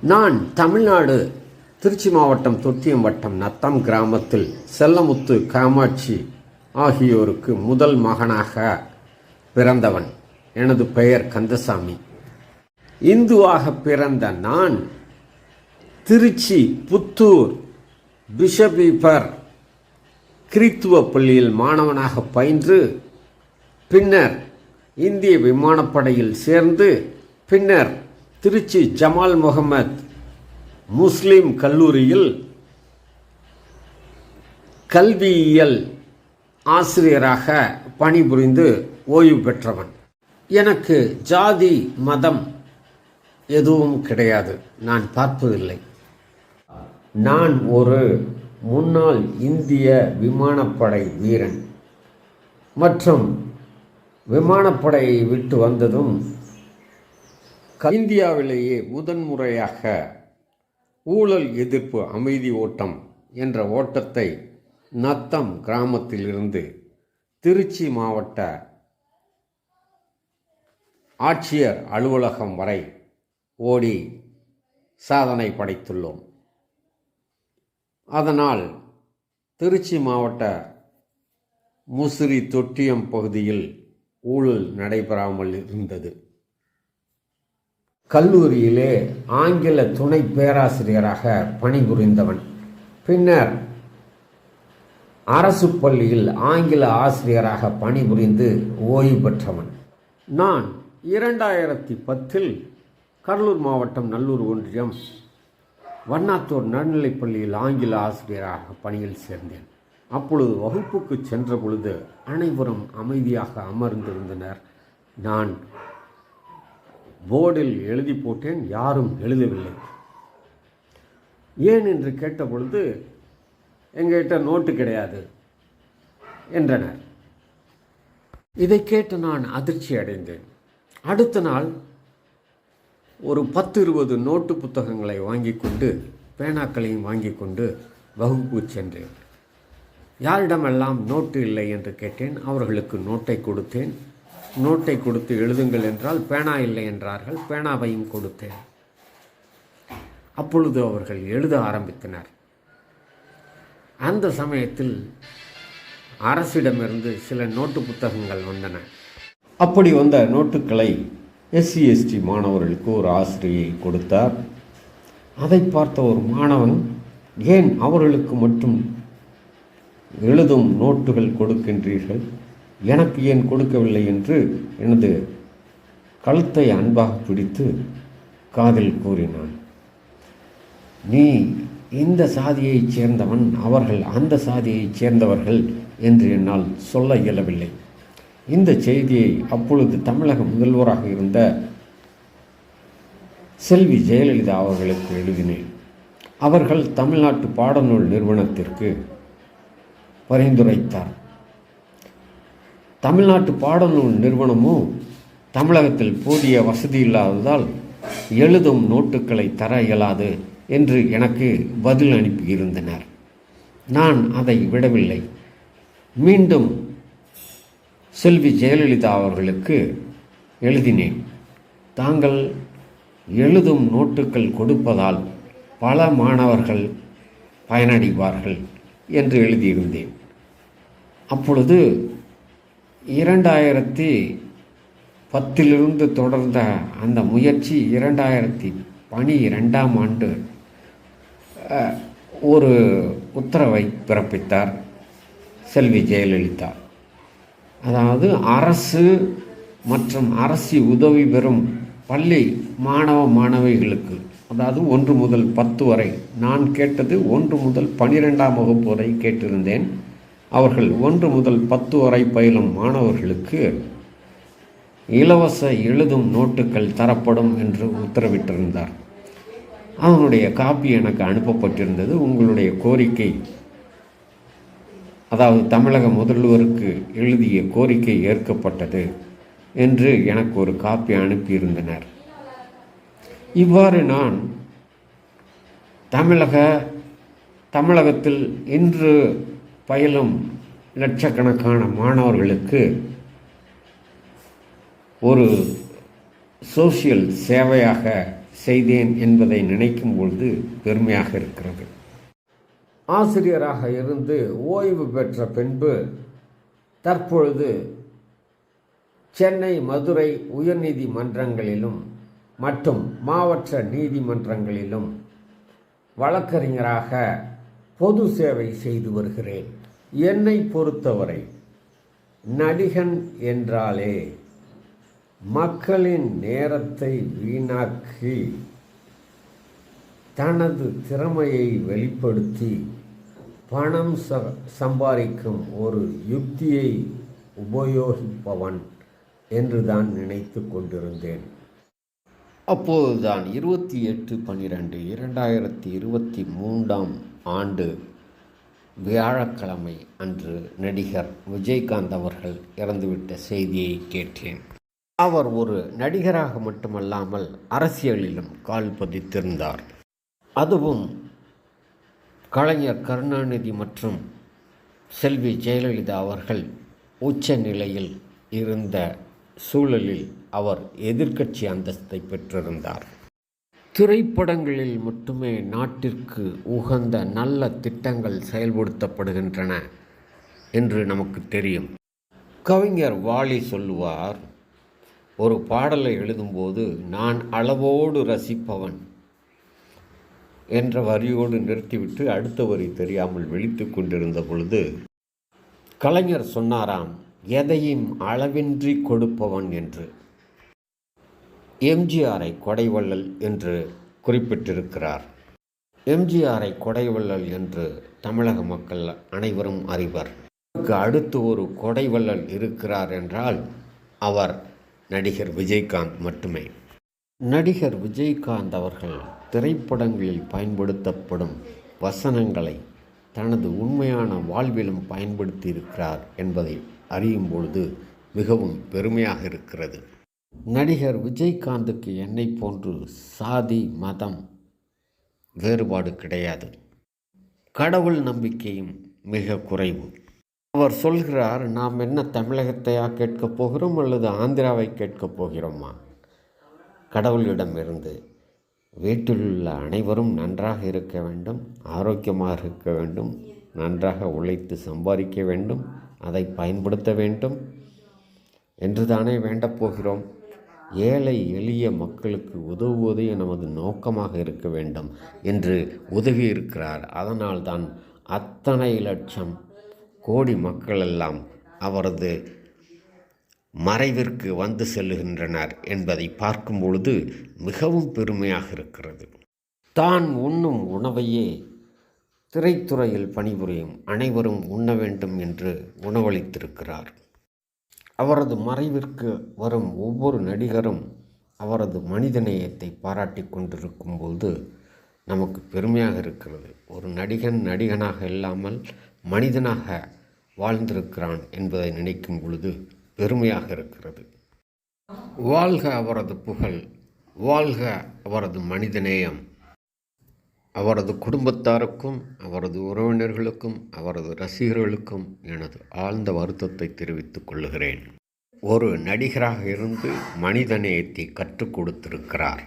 நான் தமிழ்நாடு திருச்சி மாவட்டம் தொட்டியம் வட்டம் நத்தம் கிராமத்தில் செல்லமுத்து காமாட்சி ஆகியோருக்கு முதல் மகனாக பிறந்தவன். எனது பெயர் கந்தசாமி. இந்துவாக பிறந்த நான் திருச்சி புத்தூர் பிஷபீபர் கிறித்துவ பள்ளியில் மாணவனாக பயின்று பின்னர் இந்திய விமானப்படையில் சேர்ந்து பின்னர் திருச்சி ஜமால் முகமத் முஸ்லீம் கல்லூரியில் கல்வியியல் ஆசிரியராக பணிபுரிந்து ஓய்வு பெற்றவன். எனக்கு ஜாதி மதம் எதுவும் கிடையாது. நான் பார்ப்பதில்லை. நான் ஒரு முன்னாள் இந்திய விமானப்படை வீரன். மற்றும் விமானப்படையை விட்டு வந்ததும் இந்தியாவிலேயே முதன்முறையாக ஊழல் எதிர்ப்பு அமைதி ஓட்டம் என்ற ஓட்டத்தை நத்தம் கிராமத்திலிருந்து திருச்சி மாவட்ட ஆட்சியர் அலுவலகம் வரை ஓடி சாதனை படைத்துள்ளோம். அதனால் திருச்சி மாவட்ட முசிறி தொட்டியம் பகுதியில் ஊழல் நடைபெறாமல் இருந்தது. கல்லூரியிலே ஆங்கில துணை பேராசிரியராக பணிபுரிந்தவன். பின்னர் அரசு பள்ளியில் ஆங்கில ஆசிரியராக பணிபுரிந்து ஓய்வு பெற்றவன். நான் இரண்டாயிரத்தி பத்தில் கடலூர் மாவட்டம் நல்லூர் ஒன்றியம் வண்ணாத்தூர் நடுநிலைப் பள்ளியில் ஆங்கில ஆசிரியராக பணியில் சேர்ந்தேன். அப்பொழுது வகுப்புக்கு சென்ற பொழுது அனைவரும் அமைதியாக அமர்ந்திருந்தனர். நான் போர்டில் எழுதி போட்டேன் யாரும் எழுதவில்லை. ஏன் என்று கேட்ட பொழுது எங்கிட்ட நோட்டு கிடையாது என்றனர். இதை கேட்டு நான் அதிர்ச்சி அடைந்தேன். அடுத்த நாள் ஒரு பத்து இருபது நோட்டு புத்தகங்களை வாங்கி கொண்டு பேனாக்களையும் வாங்கி கொண்டு வகுப்பு சென்றேன். யாரிடமெல்லாம் நோட்டு இல்லை என்று கேட்டேன் அவர்களுக்கு நோட்டை கொடுத்தேன். நோட்டை கொடுத்து எழுதுங்கள் என்றால் பேனா இல்லை என்றார்கள். பேனாவையும் கொடுத்தேன். அப்பொழுது அவர்கள் எழுத ஆரம்பித்தனர். அந்த சமயத்தில் அரசிடமிருந்து சில நோட்டு புத்தகங்கள் வந்தன. அப்படி வந்த நோட்டுகளை எஸ்சி எஸ்டி மாணவர்களுக்கு ஒரு ஆசிரியை கொடுத்தார். அதை பார்த்த ஒரு மாணவன் ஏன் அவர்களுக்கு மட்டும் எழுதும் நோட்டுகள் கொடுக்கின்றீர்கள்? எனக்கு ஏன் கொடுக்கவில்லை என்று எனது கழுத்தை அன்பாக பிடித்து காதில் கூறினான். நீ இந்த சாதியைச் சேர்ந்தவன் அவர்கள் அந்த சாதியைச் சேர்ந்தவர்கள் என்று என்னால் சொல்ல இயலவில்லை. இந்த செய்தியை அப்பொழுது தமிழக முதல்வராக இருந்த செல்வி ஜெயலலிதா அவர்களுக்கு எழுதினேன். அவர்கள் தமிழ்நாட்டு பாடநூல் நிறுவனத்திற்கு பரிந்துரைத்தார். தமிழ்நாட்டு பாடநூல் நிறுவனமும் தமிழகத்தில் போதிய வசதி இல்லாததால் எழுதும் நோட்டுகளை தர இயலாது என்று எனக்கு பதில் அனுப்பியிருந்தனர். நான் அதை விடவில்லை. மீண்டும் செல்வி ஜெயலலிதா அவர்களுக்கு எழுதினேன். தாங்கள் எழுதும் நோட்டுகள் கொடுப்பதால் பல மாணவர்கள் பயனடைவார்கள் என்று எழுதியிருந்தேன். அப்பொழுது இரண்டாயிரத்தி பத்திலிருந்து தொடர்ந்த அந்த முயற்சி இரண்டாயிரத்தி பனிரெண்டாம் ஆண்டு ஒரு உத்தரவை பிறப்பித்தார். செல்வி ஜெயலலிதா. அதாவது அரசு மற்றும் அரசு உதவி பெறும் பள்ளி மாணவ மாணவிகளுக்கு அதாவது ஒன்று முதல் பத்து வரை நான் கேட்டது ஒன்று முதல் பனிரெண்டாம் வகுப்பு வரை கேட்டிருந்தேன். அவர்கள் ஒன்று முதல் பத்து வரை பயிலும் மாணவர்களுக்கு இலவச எழுதும் நோட்டுகள் தரப்படும் என்று உத்தரவிட்டிருந்தார். அவனுடைய காப்பி எனக்கு அனுப்பப்பட்டிருந்தது. உங்களுடைய கோரிக்கை அதாவது தமிழக முதல்வருக்கு எழுதிய கோரிக்கை ஏற்கப்பட்டது என்று எனக்கு ஒரு காப்பி அனுப்பியிருந்தனர். இவ்வாறு நான் தமிழக தமிழகத்தில் இன்று பயிலும் லட்சக்கணக்கான மாணவர்களுக்கு ஒரு சோசியல் சேவையாக செய்தேன் என்பதை நினைக்கும் பொழுது பெருமையாக இருக்கிறது. ஆசிரியராக இருந்து ஓய்வு பெற்ற பின்பு தற்பொழுது சென்னை மதுரை உயர்நீதிமன்றங்களிலும் மற்றும் மாவட்ட நீதிமன்றங்களிலும் வழக்கறிஞராக பொது சேவை செய்து வருகிறேன். என்னை பொறுத்தவரை நடிகன் என்றாலே மக்களின் நேரத்தை வீணாக்கி தனது திறமையை வெளிப்படுத்தி பணம் ச சம்பாதிக்கும் ஒரு யுக்தியை உபயோகிப்பவன் என்று தான் நினைத்து கொண்டிருந்தேன். அப்போதுதான் இருபத்தி எட்டு பன்னிரெண்டு இரண்டாயிரத்தி இருபத்தி மூன்றாம் ஆண்டு வியாழக்கிழமை அன்று நடிகர் விஜயகாந்த் அவர்கள் இறந்துவிட்ட செய்தியை கேட்டேன். அவர் ஒரு நடிகராக மட்டுமல்லாமல் அரசியலிலும் கால் பதித்திருந்தார். அதுவும் கலைஞர் கருணாநிதி மற்றும் செல்வி ஜெயலலிதா அவர்கள் உச்ச நிலையில் இருந்த சூழலில் அவர் எதிர்க்கட்சி அந்தஸ்தை பெற்றிருந்தார். திரைப்படங்களில் மட்டுமே நாட்டிற்கு உகந்த நல்ல திட்டங்கள் செயல்படுத்தப்படுகின்றன என்று நமக்கு தெரியும். கவிஞர் வாலி சொல்லுவார் ஒரு பாடலை எழுதும்போது நான் அளவோடு ரசிப்பவன் என்ற வரியோடு நிறுத்திவிட்டு அடுத்த வரி தெரியாமல் விழித்து கொண்டிருந்த பொழுது கலைஞர் சொன்னாராம் எதையும் அளவின்றி கொடுப்பவன் என்று. எம்ஜிஆரை கொடைவள்ளல் என்று குறிப்பிட்டிருக்கிறார். எம்ஜிஆரை கொடைவள்ளல் என்று தமிழக மக்கள் அனைவரும் அறிவர். அடுத்து ஒரு கொடைவள்ளல் இருக்கிறார் என்றால் அவர் நடிகர் விஜயகாந்த் மட்டுமே. நடிகர் விஜயகாந்த் அவர்கள் திரைப்படங்களில் பயன்படுத்தப்படும் வசனங்களை தனது உண்மையான வாழ்விலும் பயன்படுத்தி இருக்கிறார் என்பதை அறியும் பொழுது மிகவும் பெருமையாக இருக்கிறது. நடிகர் விஜயகாந்துக்கு என்னை போன்று சாதி மதம் வேறுபாடு கிடையாது. கடவுள் நம்பிக்கையும் மிக குறைவு. அவர் சொல்கிறார் நாம் என்ன தமிழகத்தையா கேட்கப் போகிறோம் அல்லது ஆந்திராவை கேட்கப் போகிறோமா? கடவுளிடமிருந்து வீட்டில் உள்ள அனைவரும் நன்றாக இருக்க வேண்டும் ஆரோக்கியமாக இருக்க வேண்டும் நன்றாக உழைத்து சம்பாதிக்க வேண்டும் அதை பயன்படுத்த வேண்டும் என்று தானே வேண்டப் போகிறோம். ஏழை எளிய மக்களுக்கு உதவுவதே நமது நோக்கமாக இருக்க வேண்டும் என்று உதவியிருக்கிறார் அதனால்தான் அத்தனை லட்சம் கோடி மக்களெல்லாம் அவரது மறைவிற்கு வந்து செல்லுகின்றனர் என்பதை பார்க்கும் பொழுது மிகவும் பெருமையாக இருக்கிறது. தான் உண்ணும் உணவையே திரைத்துறையில் பணிபுரியும் அனைவரும் உண்ண வேண்டும் என்று உணவளித்திருக்கிறார். அவரது மறைவிற்கு வரும் ஒவ்வொரு நடிகரும் அவரது மனிதநேயத்தை பாராட்டி கொண்டிருக்கும் போது நமக்கு பெருமையாக இருக்கிறது. ஒரு நடிகன் நடிகனாக இல்லாமல் மனிதனாக வாழ்ந்திருக்கிறான் என்பதை நினைக்கும் பொழுது பெருமையாக இருக்கிறது. வாழ்க அவரது புகழ் வாழ்க அவரது மனிதநேயம் அவரது குடும்பத்தாருக்கும் அவரது உறவினர்களுக்கும் அவரது ரசிகர்களுக்கும் எனது ஆழ்ந்த வருத்தத்தை தெரிவித்துக் கொள்கிறேன். ஒரு நடிகராக இருந்து மனிதநேயத்தை கற்றுக் கொடுத்திருக்கிறார்.